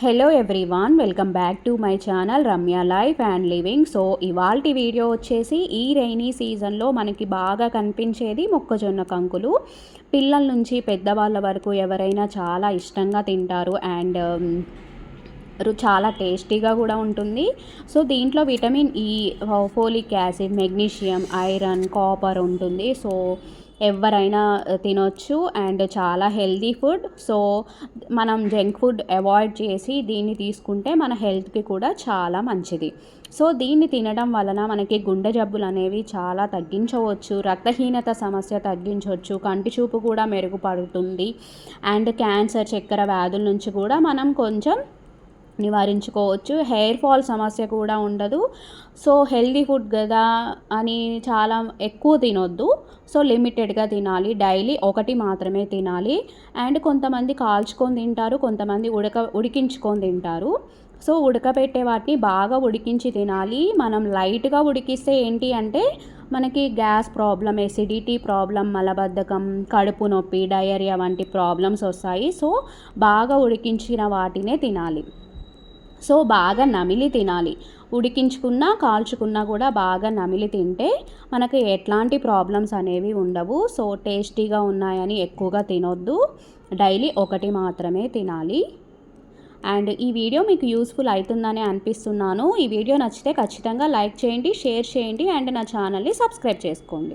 Hello everyone welcome back to my channel Ramya life and living so ఇవాల్టి video వచ్చేసి ఈ rainy సీజన్లో మనకి బాగా కనిపించేది మొక్కజొన్న కంకులు. పిల్లల నుంచి పెద్దవాళ్ళ వరకు ఎవరైనా చాలా ఇష్టంగా తింటారు అండ్ um, చాలా టేస్టీగా కూడా ఉంటుంది. సో దీంట్లో vitamin E folic acid magnesium iron copper ఉంటుంది. సో ఎవరైనా తినొచ్చు అండ్ చాలా హెల్తీ ఫుడ్. సో మనం జంక్ ఫుడ్ అవాయిడ్ చేసి దీన్ని తీసుకుంటే మన హెల్త్కి కూడా చాలా మంచిది. సో దీన్ని తినడం వలన మనకి గుండె జబ్బులు అనేవి చాలా తగ్గించవచ్చు రక్తహీనత సమస్య తగ్గించవచ్చు కంటి చూపు కూడా మెరుగుపడుతుంది. అండ్ క్యాన్సర్ చక్కెర వ్యాధుల నుంచి కూడా మనం కొంచెం నివారించుకోవచ్చు. హెయిర్ ఫాల్ సమస్య కూడా ఉండదు. సో హెల్దీ ఫుడ్ కదా అని చాలా ఎక్కువ తినొద్దు. సో లిమిటెడ్గా తినాలి. డైలీ ఒకటి మాత్రమే తినాలి. అండ్ కొంతమంది కాల్చుకొని తింటారు కొంతమంది ఉడక ఉడికించుకొని తింటారు. సో ఉడకబెట్టే వాటిని బాగా ఉడికించి తినాలి. మనం లైట్గా ఉడికిస్తే ఏంటి అంటే మనకి గ్యాస్ ప్రాబ్లం ఎసిడిటీ ప్రాబ్లం మలబద్ధకం కడుపు నొప్పి డయేరియా వంటి ప్రాబ్లమ్స్ వస్తాయి. సో బాగా ఉడికించిన వాటినే తినాలి. సో బాగా నమిలి తినాలి. ఉడికించుకున్నా కాల్చుకున్నా కూడా బాగా నమిలి తింటే మనకి ఎట్లాంటి ప్రాబ్లమ్స్ అనేవి ఉండవు. సో టేస్టీగా ఉన్నాయని ఎక్కువగా తినొద్దు. డైలీ ఒకటి మాత్రమే తినాలి. అండ్ ఈ వీడియో మీకు యూస్ఫుల్ అవుతుందని అనిపిస్తున్నాను. ఈ వీడియో నచ్చితే ఖచ్చితంగా లైక్ చేయండి షేర్ చేయండి అండ్ నా ఛానల్ని సబ్స్క్రైబ్ చేసుకోండి.